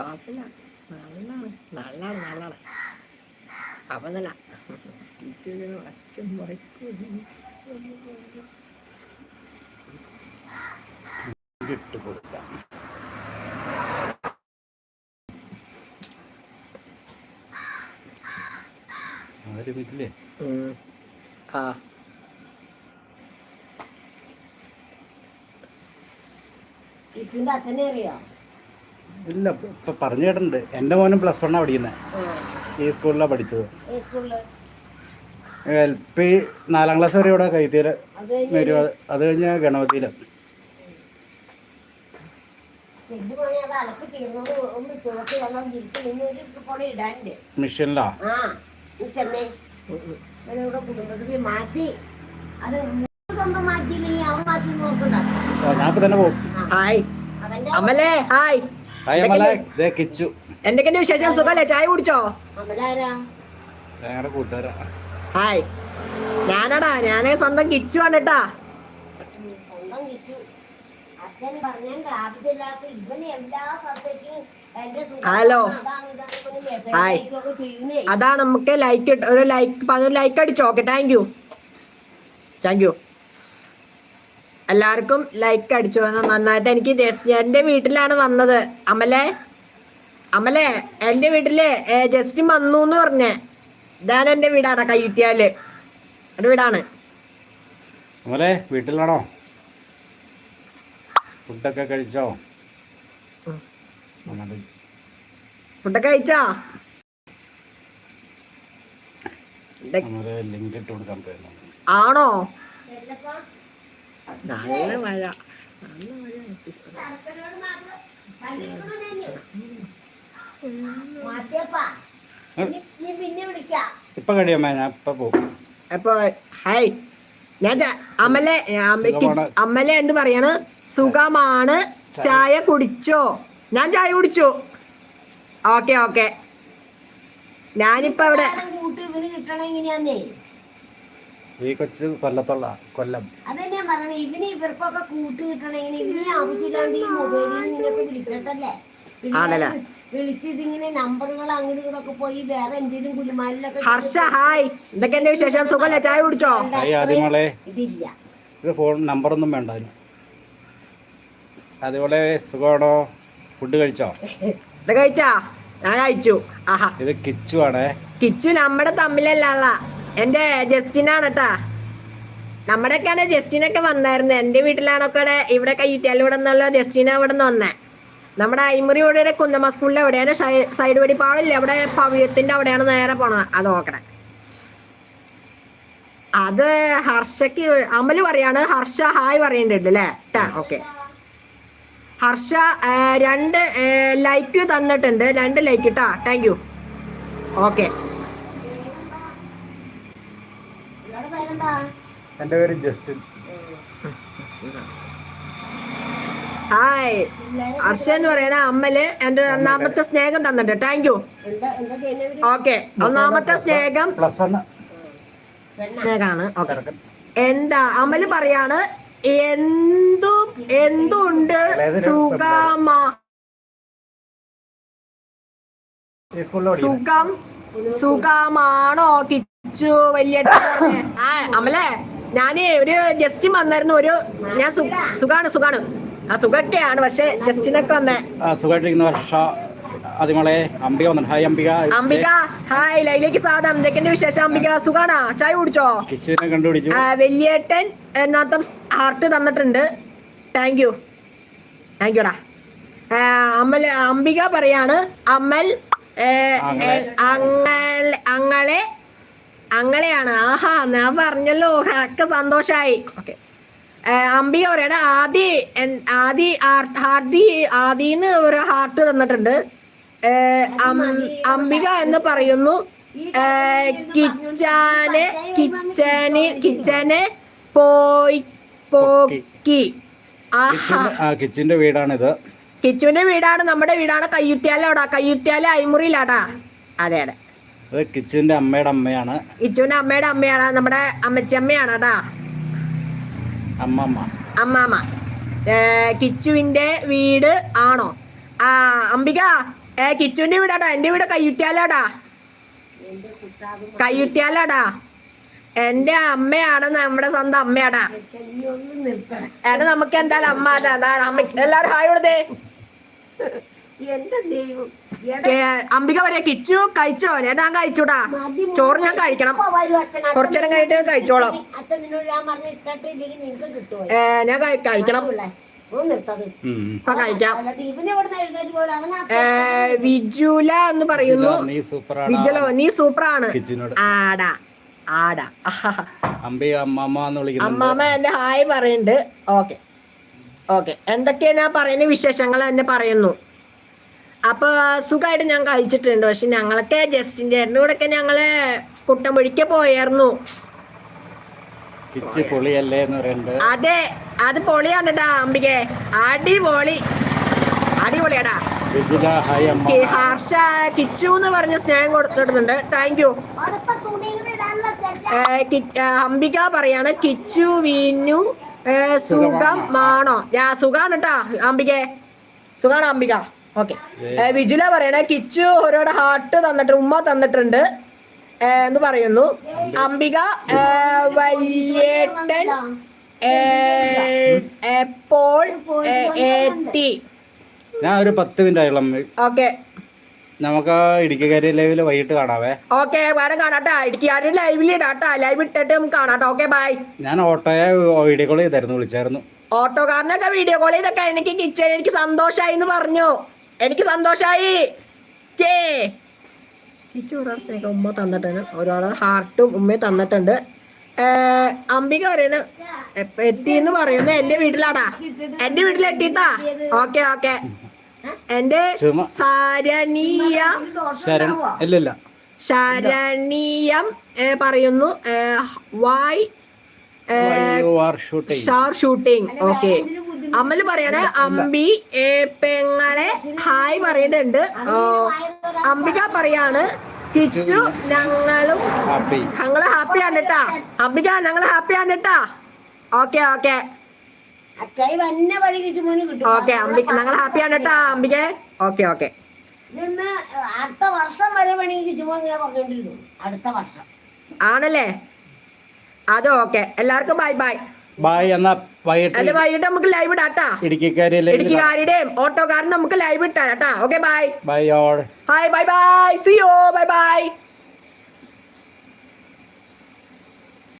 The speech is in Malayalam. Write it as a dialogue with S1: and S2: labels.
S1: കുഴപ്പമില്ല നല്ലതാണ് അവന്നല്ല അച്ഛൻ
S2: ഇട്ട് കൊടുക്കാം
S1: ആ
S3: അച്ഛനെ അറിയോ
S2: ഇല്ല ഇപ്പൊ പറഞ്ഞു കേട്ടിട്ടുണ്ട്. എന്റെ മോനും പ്ലസ് വണ്ണാണ് പഠിക്കുന്നത് ഈ സ്കൂളിലാണ് പഠിച്ചത്. എൽ പി നാലാം ക്ലാസ് വരെ ഇവിടെ കൈത്തീര
S3: അത് കഴിഞ്ഞ് പൊടി
S2: മിഷനിലാ?
S3: മാറ്റി. അത് മൂന്ന് സ്വന്തം മാറ്റിയില്ലെങ്കിൽ അവൻ മാറ്റി നോക്കണ്ട.
S2: ഞാനിപ്പോ തന്നെ പോകും
S1: ഹായ്. അമലേ ഹായ്. എന്തൊക്കെയുണ്ട്? വിശേഷം? സുഖല്ലേ? ചായ കുടിച്ചോ? ഹായ്. ഞാനടാ ഞാനേ സ്വന്തം കിച്ചു ആണ് കേട്ടാ ഹലോ. ഹായ്. അതാണ് നമുക്ക് ലൈക്ക് ഒരു ലൈക്ക് പതിനൊരു ലൈക്ക് അടിച്ചോ? Okay thank you thank you എല്ലാവർക്കും ലൈക്ക് അടിച്ചു വന്നു. നന്നായിട്ട് എനിക്ക് ജസ്റ്റ് എന്റെ വീട്ടിലാണ് വന്നത്. അമലേ? അമലേ എന്റെ വീട്ടിൽ ജസ്റ്റ് വന്നു എന്ന് പറഞ്ഞേ. ഇതാണ് എന്റെ വീടാണ് കയ്യുറ്റിയാൽ. എന്റെ വീടാണ്.
S2: അമലെ വീട്ടിലാണോ? ഫുഡൊക്കെ കഴിച്ചോ.
S1: ഫുഡൊക്കെ കഴിച്ചോ? ആണോ? നല്ല മഴ. നല്ല
S2: ഇപ്പൊ കഴിയമ്മ ഞാൻ ഇപ്പൊ പോകും
S1: അപ്പൊ ഹൈ ഞാൻ അമലെ. അമലെ എന്ത് പറയാണ്? സുഖമാണ്. ചായ. കുടിച്ചോ? ഞാൻ ചായ കുടിച്ചു. Okay okay. ഞാനിപ്പോ
S3: അവിടെ കൂട്ടി ഇവന്
S2: ഈ കൊച്ചു കൊല്ലത്തുള്ള കൊല്ലം.
S3: അതന്നെ പറയണേ ഇവന് ഇവർക്കൊക്കെ കൂട്ട് കിട്ടണ. എങ്ങനെ ഇവന് ആവശ്യമില്ലാണ്ട് ഈ മൊബൈലിൽ നിന്നൊക്കെ വിളിച്ചിട്ടല്ലേ?
S1: ആണല്ലേ?
S3: വിളിച്ച് ഇതിങ്ങനെ നമ്പറുകൾ അങ്ങോട്ട് ഇങ്ങോട്ടൊക്കെ പോയി വേറെ എന്തെങ്കിലും കുലുമാലിലൊക്കെ
S1: ഹർഷ ഹായ്. എന്തൊക്കെ എന്റെ വിശേഷം? സുഖല്ലേ? ചായ കുടിച്ചോ?
S2: ഹായ് ആദ്യമോളെ
S3: ഇതില്ല.
S2: ഇത് ഫോൺ നമ്പറൊന്നും വേണ്ട അതേപോലെ സുഖമാണോ? ഫുഡ് കഴിച്ചോ?
S1: ഇത് കഴിച്ചാ? ഞാൻ കഴിച്ചു. ആഹാ.
S2: ഇത് കിച്ചു ആണേ
S1: കിച്ചു നമ്മുടെ തമ്മിലല്ല എന്റെ ജസ്റ്റിനാണ് കേട്ടാ നമ്മുടെയൊക്കെയാണ് ജസ്റ്റിനൊക്കെ വന്നായിരുന്നു. എന്റെ വീട്ടിലാണൊക്കെ ഇവിടെ കയ്യുറ്റിയാലൂടെ നിന്നുള്ള ജസ്റ്റിന ഇവിടെ നിന്ന് വന്നേ. നമ്മുടെ അയിമുറി ഇവിടെ കുന്നമ്മ സ്കൂളിൽ എവിടെയാണ്? സൈഡ് വഴി പാടില്ല അവിടെ പവിഴത്തിന്റെ അവിടെയാണ് നേരെ പോണത്. അത് നോക്കണേ. അത് ഹർഷക്ക് അമൽ പറയാണ്. ഹർഷ ഹായ് പറയേണ്ടിട്ട് അല്ലേ ഓക്കെ. ഹർഷ രണ്ട് ലൈക്ക് തന്നിട്ടുണ്ട്. രണ്ട് ലൈക്ക് ഇട്ടാ താങ്ക് യു. ഓക്കെ.
S2: എന്റെ പേര് ജസ്റ്റിൻ.
S1: ഹായ്. എന്ന് പറയണ അമ്മൽ എന്റെ ഒന്നാമത്തെ സ്നേഹം തന്നിട്ട്. താങ്ക് യു
S3: എന്താ എന്താ ചെയ്യുന്നവര്
S1: ഓക്കെ ഒന്നാമത്തെ സ്നേഹം
S2: പ്ലസ് വൺ.
S1: സ്നേഹമാണ്. ഓക്കെ എന്താ? അമൽ പറയാണ് എന്തും എന്തുണ്ട് സുഖമ. സുഖം സുഖമാണോ? വലിയ ആ അമലേ ഞാൻ ഒരു ജസ്റ്റിൻ വന്നായിരുന്നു. ഒരു ഞാൻ സുഖാണ് സുഖാണ്. ആ സുഖൊക്കെയാണ് പക്ഷെ ജസ്റ്റിനൊക്കെ വന്നേ.
S2: സുഖമായിട്ടിരിക്കുന്ന വർഷ. ആദ്യമോളെ അംബിക വന്നു. ഹായ് അംബിക.
S1: അംബിക ഹായ് ലൈലേക്ക് സാധം എന്തൊക്കെയുണ്ട് വിശേഷം അംബിക? സുഖാണോ? ചായ കുടിച്ചോ?
S2: കിച്ചുവിനെ കണ്ടുപിടിച്ചു.
S1: വലിയേട്ടൻ എന്നാത്ത ഹാർട്ട് തന്നിട്ടുണ്ട്. താങ്ക് യു താങ്ക് യുടാ അമ്മൽ അംബിക പറയാണ്. അമൽ അങ്ങളെ അങ്ങളെ അങ്ങളെയാണ് ആഹാ ഞാൻ പറഞ്ഞല്ലോ. ഒക്കെ സന്തോഷായി. ഓക്കെ. പറയണ ആദി ആദി ഹാർദി ആദി ആദിന്ന് ഒരു ഹാർട്ട് തന്നിട്ടുണ്ട്. അം- അംബിക എന്ന് പറയുന്നു. കിച്ചാന് കിച്ചന് കിച്ചന് പോയി പോക്കി.
S2: കിച്ചുവിന്റെ വീടാണിത്.
S1: കിച്ചുവിന്റെ വീടാണ് നമ്മുടെ വീടാണ് കയ്യുറ്റിയാലോടാ കയ്യുറ്റിയാലെ അയിമുറിയിലാടാ അതെ അതെ.
S2: അത് കിച്ചുവിന്റെ അമ്മയുടെ അമ്മയാണ്.
S1: കിച്ചുവിന്റെ അമ്മയുടെ അമ്മയാണ്. നമ്മുടെ അമ്മച്ചമ്മയാണ് കേട്ടാ
S2: അമ്മമ്മ.
S1: അമ്മാമ്മ കിച്ചുവിന്റെ വീട് ആണോ? ആ അംബിക ഏ കിച്ചുവിന്റെ വീടാടാ. എന്റെ വീട് കയ്യുറ്റിയാലാടാ. കയ്യുറ്റിയാലാടാ. എന്റെ അമ്മയാണ് നമ്മുടെ സ്വന്തം അമ്മയാടാ. എടാ നമുക്ക് എന്തായാലും അമ്മ അതാ. അമ്മ എല്ലാരും ഹായ് കൊടുത്തേ. അംബിക പറയാ കിച്ചു കഴിച്ചോ? ഞാൻ കഴിച്ചൂടാ ചോറ് ഞാൻ കഴിക്കണം. കുറച്ചേരം കഴിഞ്ഞിട്ട് കഴിച്ചോളാം. ഏ, ഞാൻ കഴി- കഴിക്കണം. വിജുല എന്ന് പറയുന്നു.
S2: നീ സൂപ്പറാണ്.
S1: വിജുലോ നീ സൂപ്പറാണ്. ആടാ ആടാ.
S2: അമ്മാമ്മ
S1: എന്റെ ഹായ് പറയുന്നുണ്ട്. ഓക്കെ. ഓക്കെ. എന്തൊക്കെയാ ഞാൻ പറയുന്ന വിശേഷങ്ങൾ എന്നെ പറയുന്നു? അപ്പൊ സുഖമായിട്ട് ഞാൻ കഴിച്ചിട്ടുണ്ട്. പക്ഷെ ഞങ്ങളൊക്കെ ജസ്റ്റിന്റെ കൂടെ ഒക്കെ ഞങ്ങൾ കുട്ടമ്പൊഴിക്ക് പോയായിരുന്നു.
S2: കിച്ചി പറയുന്നുണ്ട്
S1: അതെ അത് പൊളിയാണ് ടാ അംബികെ അടിപൊളി. അടിപൊളിയാടാ. ഹർഷ കിച്ചു എന്ന് പറഞ്ഞ സ്നേഹം കൊടുത്തിടുന്നുണ്ട്. താങ്ക് യു അംബിക പറയാണ് കിച്ചു വീനു സുഖം സുഖമാണോ? ഞാ സുഖാണ് കേട്ടാ അംബികെ. സുഖാണ് അംബിക. ഓക്കെ. വിജുല പറയണേ കിച്ചു ഓരോടെ ഹാർട്ട് തന്നിട്ട് ഉമ്മ തന്നിട്ടുണ്ട്. എന്ന് പറയുന്നു. അംബിക വല്യേട്ടൻ എപ്പോൾ
S2: ഞാൻ ഒരു പത്ത് മിനിറ്റ് ആയുള്ള
S1: ഓക്കെ.
S2: നമുക്ക് ഇടുക്കിക്കാരി ലൈവിൽ വൈകിട്ട് കാണാവേ.
S1: ഓക്കെ വേണം കാണാട്ടാ. ഇടുക്കി ആരും ലൈവിൽ ഇടാട്ടാ. ലൈവ് ഇട്ടിട്ട് നമുക്ക് കാണാട്ടോ. ഓക്കെ ബൈ
S2: ഞാൻ ഓട്ടോയെ വീഡിയോ കോൾ ചെയ്തായിരുന്നു വിളിച്ചായിരുന്നു.
S1: ഓട്ടോക്കാരനൊക്കെ വീഡിയോ കോൾ ചെയ്തൊക്കെ എനിക്ക് കിച്ചൺ എനിക്ക് സന്തോഷമായി എന്ന് പറഞ്ഞു. എനിക്ക് സന്തോഷായി. കേ. ഒരാൾ സ്നേഹം ഉമ്മ തന്നിട്ടുണ്ട്. ഒരാൾ ഹാർട്ടും ഉമ്മയും തന്നിട്ടുണ്ട്. അംബിക പറയണ. എപ്പൊ എത്തി എന്ന് പറയുന്നത് എന്റെ വീട്ടിലാടാ. എന്റെ വീട്ടിൽ എത്തിത്താ? Okay okay. എന്റെ
S2: ഇല്ലില്ല.
S1: ശരണീയം പറയുന്നു. വായ് ഷൂട്ടിംഗ് ഓക്കെ അമ്മൽ പറയണേ അമ്പി ഏ, പെങ്ങളെ ഹായ് പറയുന്നുണ്ട് അംബിക പറയാണ് കിച്ചു ഞങ്ങളും
S2: ഹാപ്പി
S1: ഞങ്ങൾ ഹാപ്പിയാണ് കേട്ടാ അംബിക ഞങ്ങൾ ആണ് കേട്ടാ ഓക്കെ ഓക്കെ. ഓക്കെ അംബിക ഞങ്ങൾ ആണ് കേട്ടാ അംബിക. Okay okay.
S3: അടുത്ത വർഷം വരെ വേണമെങ്കിൽ കിട്ടുമോ ഇങ്ങനെ പറഞ്ഞോണ്ടിരുന്നു. അടുത്ത വർഷം.
S1: ആണല്ലേ? അത് ഓക്കെ. എല്ലാവർക്കും ബൈ ബൈ
S2: ബായ് എന്നാ വൈകിട്ട്
S1: അല്ലെ വൈകിട്ട് നമുക്ക് ലൈവ് ഇടാട്ടാ
S2: ഇടുക്കിക്കാരി ലൈവിൽ
S1: ഇടുക്കിക്കാരുടെയും ഓട്ടോക്കാരനും നമുക്ക് ലൈവ് ഇട്ടാ കേട്ടാ okay bye
S2: bye all
S1: hi bye bye see you bye bye